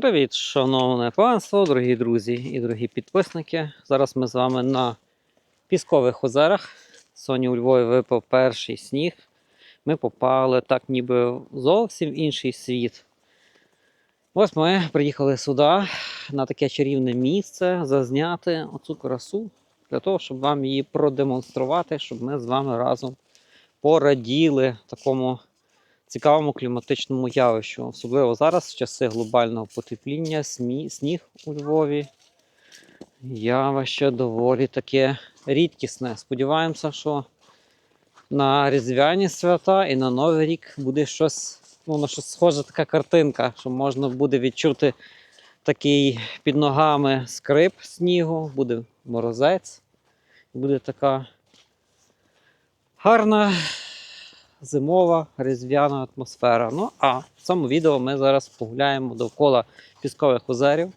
Привіт, шановне панство, дорогі друзі і дорогі підписники. Зараз ми з вами на Піскових озерах. Сьогодні у Львові випав перший сніг. Ми попали так, ніби зовсім інший світ. Ось ми приїхали сюди на таке чарівне місце зазняти оцю красу для того, щоб вам її продемонструвати, щоб ми з вами разом пораділи такому цікавому кліматичному явищу. Особливо зараз, в часи глобального потепління, сніг у Львові. Явище доволі таке рідкісне. Сподіваємося, що на Різдвяні свята і на Новий рік буде щось, ну, на щось схоже така картинка, що можна буде відчути такий під ногами скрип снігу, буде морозець, буде така гарна зимова різдвяна атмосфера. Ну а в цьому відео ми зараз погуляємо довкола піскових озерів.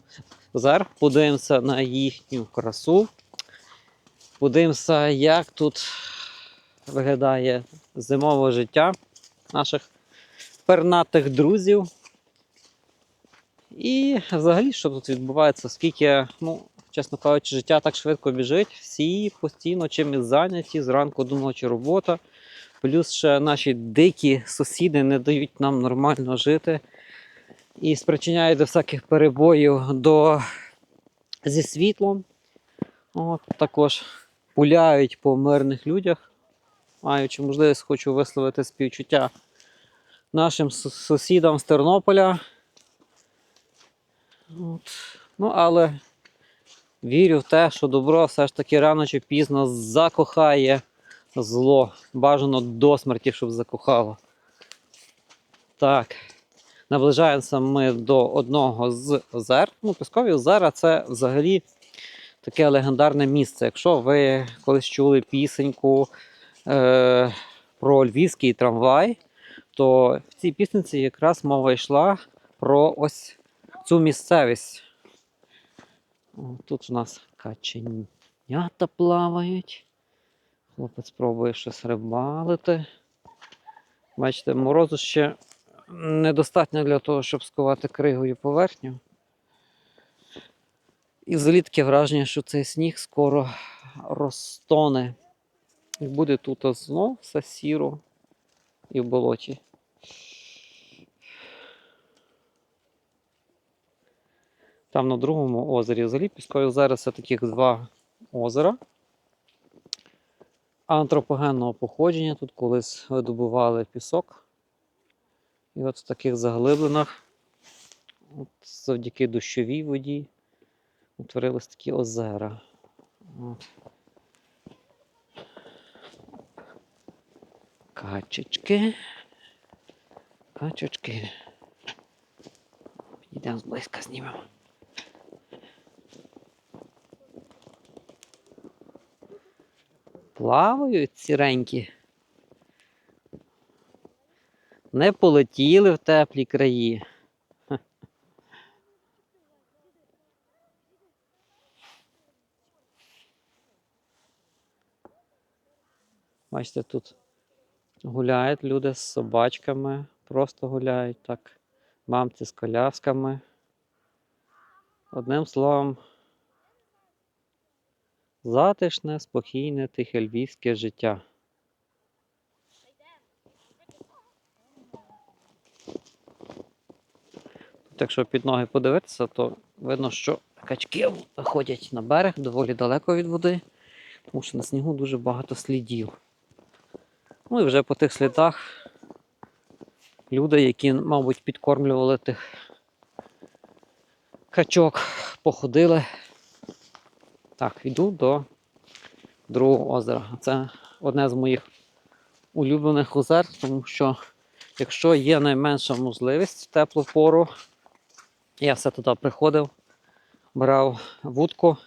Озер, подивимося на їхню красу. Подивимося, як тут виглядає зимове життя наших пернатих друзів. І взагалі, що тут відбувається, оскільки, ну, чесно кажучи, життя так швидко біжить, всі постійно чимось зайняті, зранку до ночі робота. Плюс ще наші дикі сусіди не дають нам нормально жити і спричиняють до всяких перебоїв до... зі світлом. От, також пуляють по мирних людях. Маючи можливість, хочу висловити співчуття нашим сусідам з Тернополя. От. Ну, але вірю в те, що добро все ж таки рано чи пізно закохає зло. Бажано до смерті, щоб закохало. Так. Наближаємося ми до одного з озер. Ну, Піскові озера це взагалі таке легендарне місце. Якщо ви колись чули пісеньку е, про львівський трамвай, то в цій пісенці якраз мова йшла про ось цю місцевість. Тут у нас каченята плавають. Хлопець пробує щось рибалити. Бачите, морозу ще недостатньо для того, щоб скувати кригою поверхню. І взагалі таке враження, що цей сніг скоро розтоне. І буде тут знов все сіро і в болоті. Там на другому озері взагалі піскові озера це таких два озера антропогенного походження. Тут колись видобували пісок. І от в таких заглибинах, от завдяки дощовій воді, утворились такі озера. От. Качечки. Качечки. Підійдемо зблизька знімемо. Плавають сіренькі. Не полетіли в теплі краї. Бачите, тут гуляють люди з собачками, просто гуляють так. Мамці з колясками. Одним словом, затишне, спокійне, тихе львівське життя. Тут, якщо під ноги подивитися, то видно, що качки виходять на берег доволі далеко від води, тому що на снігу дуже багато слідів. Ну і вже по тих слідах люди, які, мабуть, підкормлювали тих качок, походили. Так, йду до другого озера. Це одне з моїх улюблених озер, тому що якщо є найменша можливість в теплу пору, я все туди приходив, брав вудку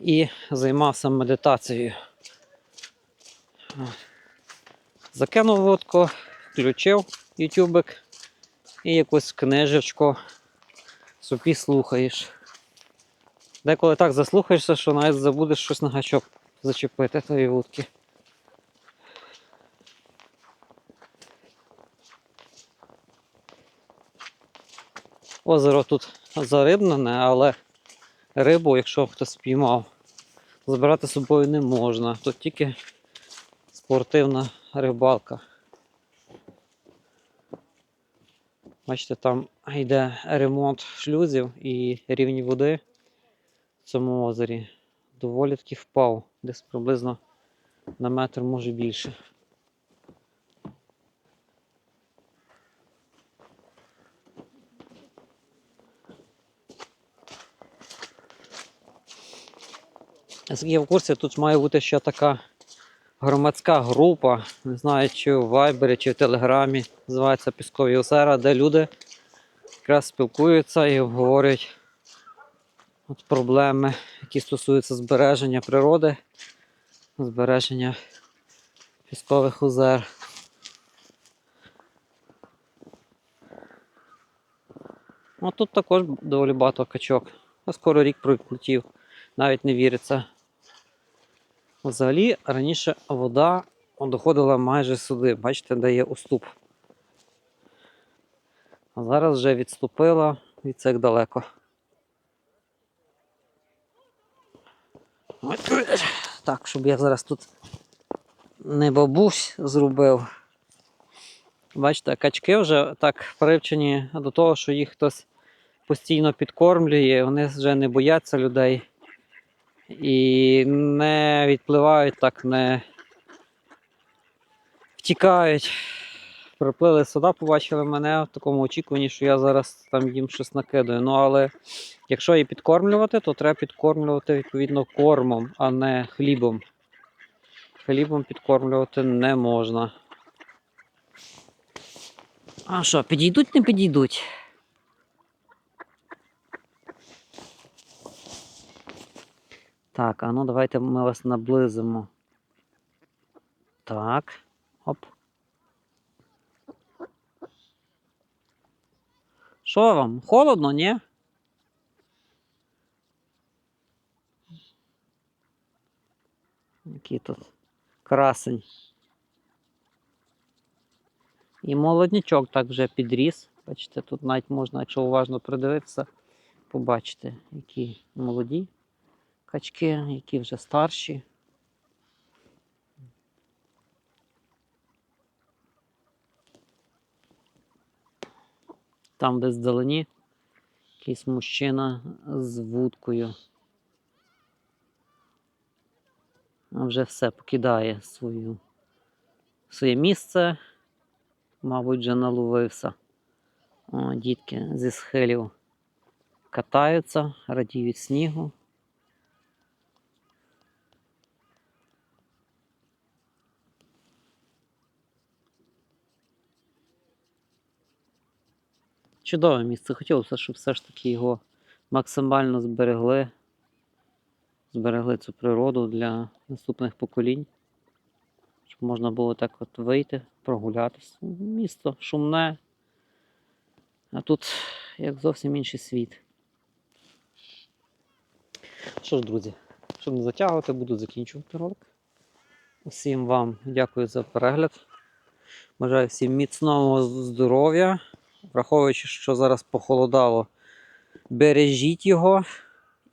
і займався медитацією. Закинув вудку, включив ютюбик і якусь книжечку собі слухаєш. Деколи так заслухаєшся, що навіть забудеш щось на гачок зачепити тої вудки. Озеро тут зарибнене, але рибу, якщо хтось спіймав, забирати з собою не можна. Тут тільки спортивна рибалка. Бачите, там йде ремонт шлюзів і рівень води цьому озері. Доволі таки впав, десь приблизно на метр, може більше. Наскільки я в курсі, тут має бути ще така громадська група, не знаю, чи в Вайбері, чи в Телеграмі, називається Піскові озера, де люди якраз спілкуються і обговорюють от проблеми, які стосуються збереження природи, збереження піскових озер. Ну, тут також доволі багато качок. А скоро рік пролетів, навіть не віриться. Взагалі, раніше вода доходила майже сюди. Бачите, де є уступ. А зараз вже відступила від цих далеко. Так, щоб я зараз тут не бабусь зробив. Бачите, качки вже так привчені до того, що їх хтось постійно підкормлює, вони вже не бояться людей і не відпливають так, не втікають. Приплили сюди, побачили мене в такому очікуванні, що я зараз там їм щось накидаю. Ну але якщо її підкормлювати, то треба підкормлювати відповідно кормом, а не хлібом. Хлібом підкормлювати не можна. А що, підійдуть, не підійдуть? Так, а ну давайте ми вас наблизимо. Так. Оп. Що вам? Холодно, ні? Який тут красень. І молоднячок так вже підріс. Бачите, тут навіть можна, якщо уважно придивитися, побачити, які молоді качки, які вже старші. Там десь вдалині якийсь мужчина з вудкою. А вже все покидає свою, своє місце. Мабуть, вже наловився. О, дітки зі схилів катаються, радіють снігу. Чудове місце. Хотілося, щоб все ж таки його максимально зберегли. Зберегли цю природу для наступних поколінь. Щоб можна було так от вийти, прогулятися. Місто шумне. А тут як зовсім інший світ. Що ж, друзі, щоб не затягувати, буду закінчувати ролик. Усім вам дякую за перегляд. Бажаю всім міцного здоров'я. Враховуючи, що зараз похолодало, бережіть його.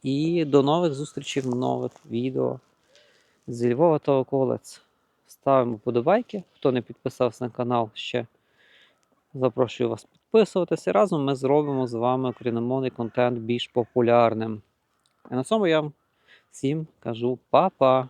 І до нових зустрічей в нових відео зі Львова та околиць. Ставимо подобайки. Хто не підписався на канал ще, запрошую вас підписуватися. Разом ми зробимо з вами україномовний контент більш популярним. І на цьому я всім кажу па-па!